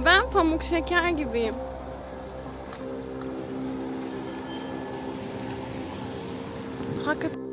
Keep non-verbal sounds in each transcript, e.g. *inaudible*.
Ve ben pamuk şeker gibiyim. Hakikaten.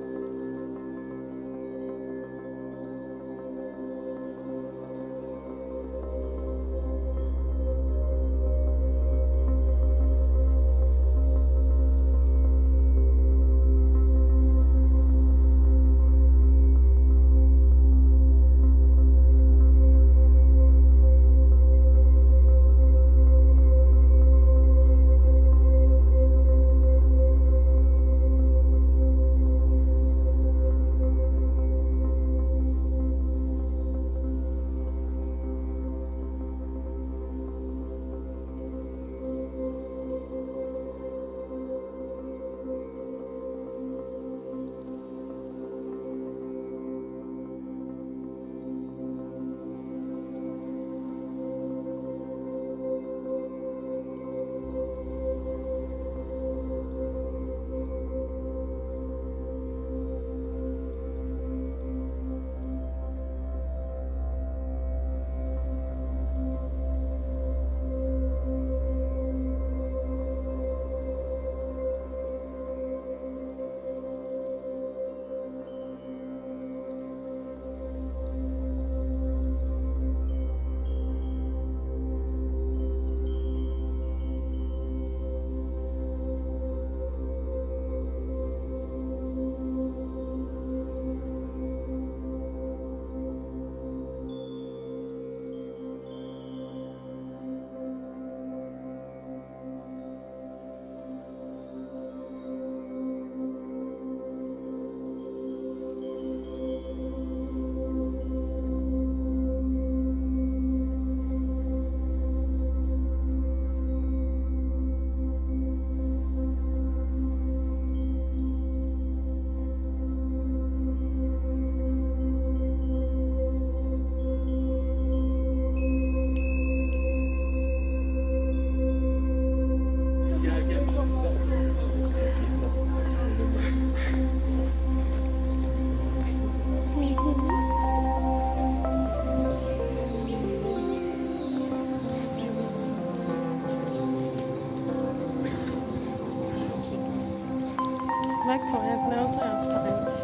Tuvaletler o taraftaymış.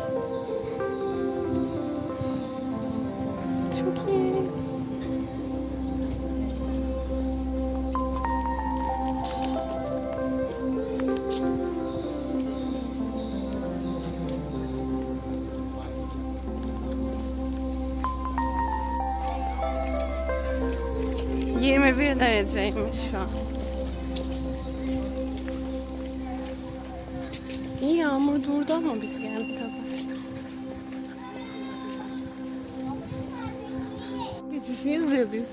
Çok iyi. Yirmi bir dereceymiş şu an. Yağmur durdu ama biz geldik kadar. Geçişiyiz ya biz.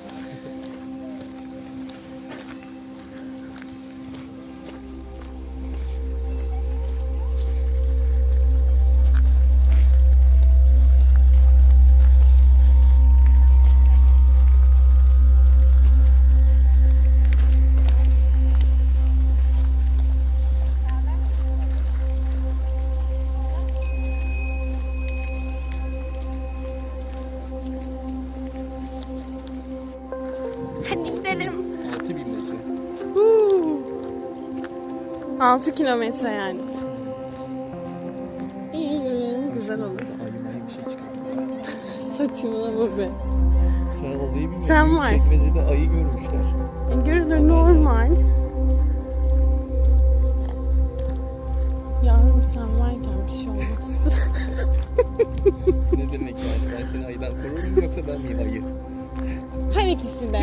6 kilometre yani. İyi yürüyelim güzel olur. Mayı bir şey çıkartıyor. Saçmalama be. Sen olayı bilmiyorsun. Sen varsın. Çekmecede ayı görmüşler. E, görülür normal. Yavrum sen varken bir şey olmaz. ne demek yani? Ben seni ayıdan korur muyum yoksa ben miyim ayı? Her ikisi de.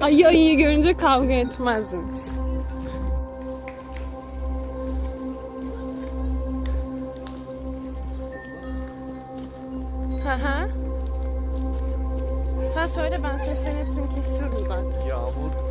*laughs* Ayı ayıyı görünce kavga etmezmiş. Hı hı. Sen söyle ben seslerin hepsini kesiyorum zaten. Yağmur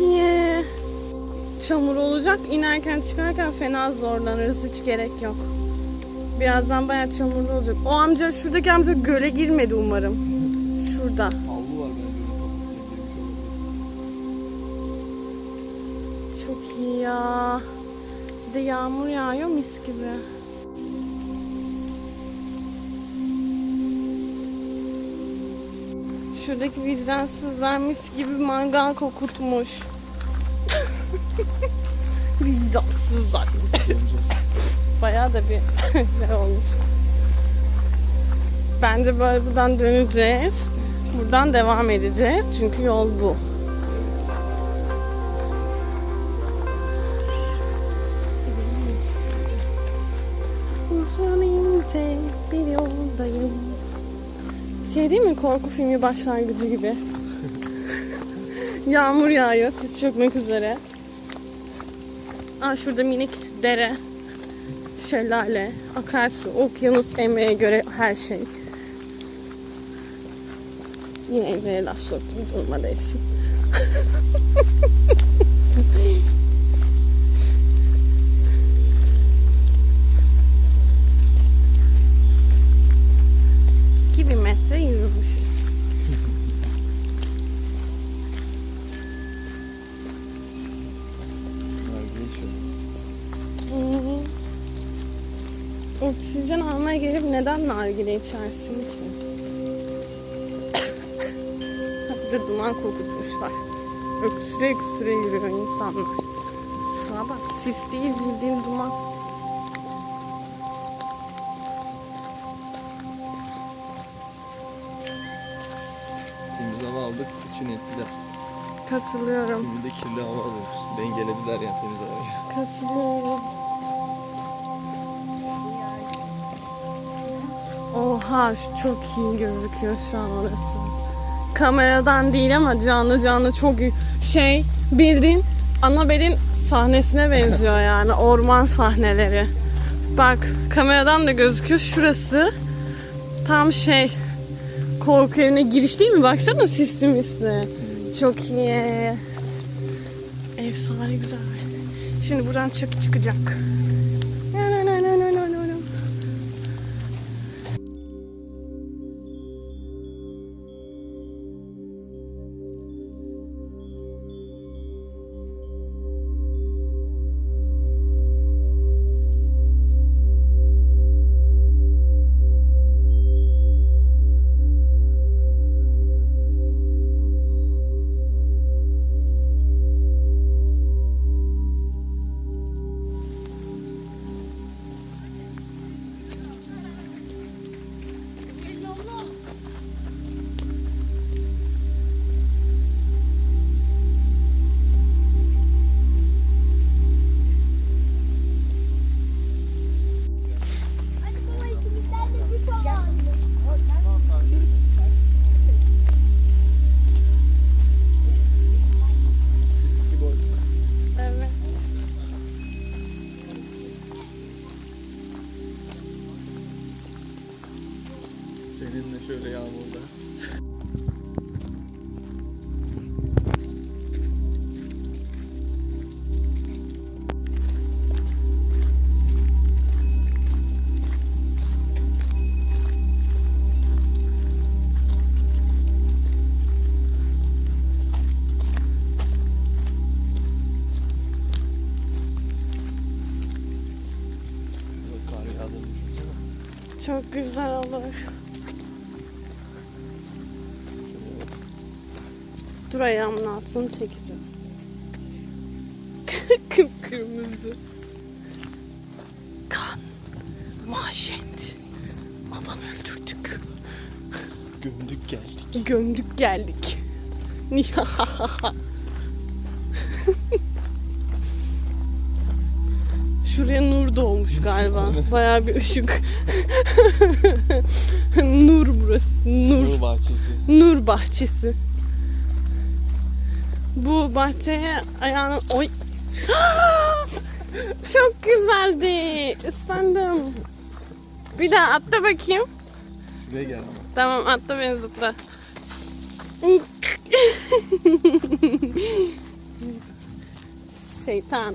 İyi. Çamur olacak. İnerken çıkarken fena zorlanırız. Hiç gerek yok. Birazdan bayağı çamurlu olacak. O amca şuradaki amca göle girmedi umarım. Şurada. Havlu var bence olabilir. Çok iyi ya. Bir de yağmur yağıyor mis gibi. Şuradaki vicdansızlar mis gibi mangal kokutmuş. *laughs* Vicdansızlar. Bayağı da bir güzel *laughs* olmuş. Bence böyle buradan döneceğiz. Buradan devam edeceğiz. Çünkü yol bu. Uzun ince bir yoldayım. Şey değil mi korku filmi başlangıcı gibi. *laughs* Yağmur yağıyor, sis çökmek üzere. Aa şurada minik dere, şelale, akarsu, okyanus emeğe göre her şey. Yine Emre'ye laf soktum canıma değsin. *laughs* neden nargile içersin ki? Bir de duman kokutmuşlar. Öksüre öksüre yürüyor insanlar. Şuna bak sis değil bildiğin duman. Temiz hava aldık, için ettiler. Katılıyorum. Şimdi de kirli hava alıyoruz. Dengelediler ya temiz havayı. Katılıyorum. Şu çok iyi gözüküyor şu an orası. Kameradan değil ama canlı canlı çok. Şey bildiğin Annabelle'in sahnesine benziyor *laughs* yani orman sahneleri. Bak kameradan da gözüküyor şurası. Tam şey korku evine giriş değil mi? Baksana sisli misli. Çok iyi. Efsane güzel. Şimdi buradan çöp çıkacak. Çok güzel olur. Dur ayağımın altını çekeceğim. *laughs* Kıpkırmızı. Kan. Vahşet. Adam öldürdük. Gömdük geldik. Gömdük geldik. *laughs* Nihahaha. Şuraya nur doğmuş galiba. Bayağı bir ışık. *laughs* nur burası. Nur. Nur bahçesi. Nur bahçesi. Bu bahçeye ayağını... Oy! *gasps* Çok güzeldi. Islandım. Bir daha atla bakayım. Şuraya gel ama. Tamam atla beni zıpla. *laughs* Şeytan.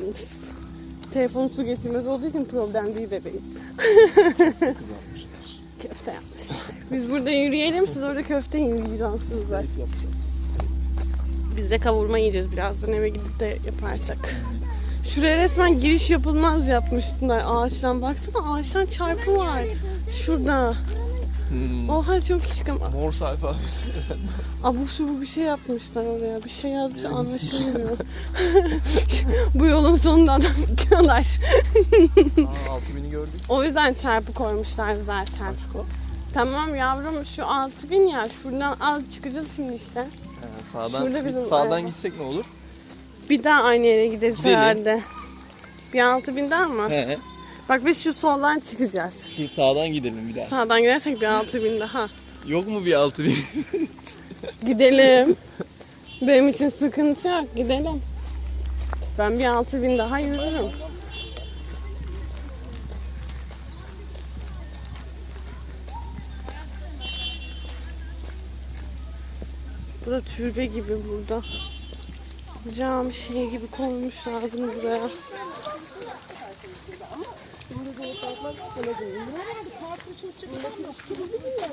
Telefon su geçirmez olduğu için problem değil bebeğim. Kızarmışlar. Köfte yapmış. Biz burada yürüyelim, siz orada köfte yiyin vicdansızlar. Biz de kavurma yiyeceğiz birazdan eve gidip de yaparsak. Şuraya resmen giriş yapılmaz yapmışlar ağaçtan. Baksana ağaçtan çarpı var. Şurada. Hmm. Oha çok şıkım. Mor sayfa abisi. Abuk subuk bir şey yapmışlar oraya. Bir şey yazmış anlaşılmıyor. *laughs* Bu yolun sonunda adam gidiyorlar. *laughs* Aa 6000'i gördük. O yüzden çarpı koymuşlar zaten. Aşko. Tamam yavrum şu 6000 ya şuradan al çıkacağız şimdi işte. He, sağdan, Şurada bizim sağdan araba. gitsek ne olur? Bir daha aynı yere gideriz Gidelim. herhalde. Bir 6000 daha mı? He. Bak biz şu soldan çıkacağız. Şimdi sağdan gidelim bir daha. Sağdan gidersek bir 6000 daha. Yok mu bir 6000? Gidelim. Benim için sıkıntı yok. Gidelim. Ben bir 6000 daha yürürüm. Bu da türbe gibi burada. Cami şey gibi koymuşlar bunu buraya.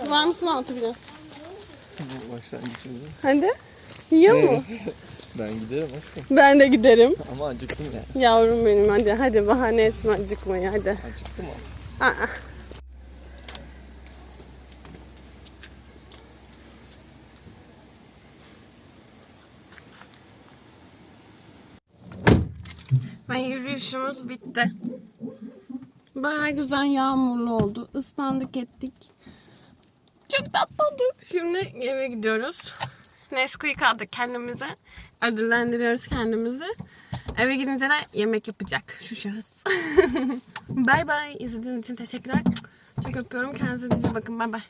Var mısın 6000'e? Başlangıçında. Hadi. Yiyor mu? *laughs* Ben giderim aşkım. Ben de giderim. Ama acıktım ya. Yavrum benim hadi hadi bahane etme acıkmayı hadi. Acıktım ama. Aa. Ve yürüyüşümüz bitti. Baya güzel yağmurlu oldu. Islandık ettik. Çok tatlı oldu. Şimdi eve gidiyoruz. Nesquik aldık kendimize. Ödüllendiriyoruz kendimizi. Eve gidince de yemek yapacak şu şahıs. *laughs* bay bay. İzlediğiniz için teşekkürler. Çok öpüyorum. Kendinize bakın. Bay bay.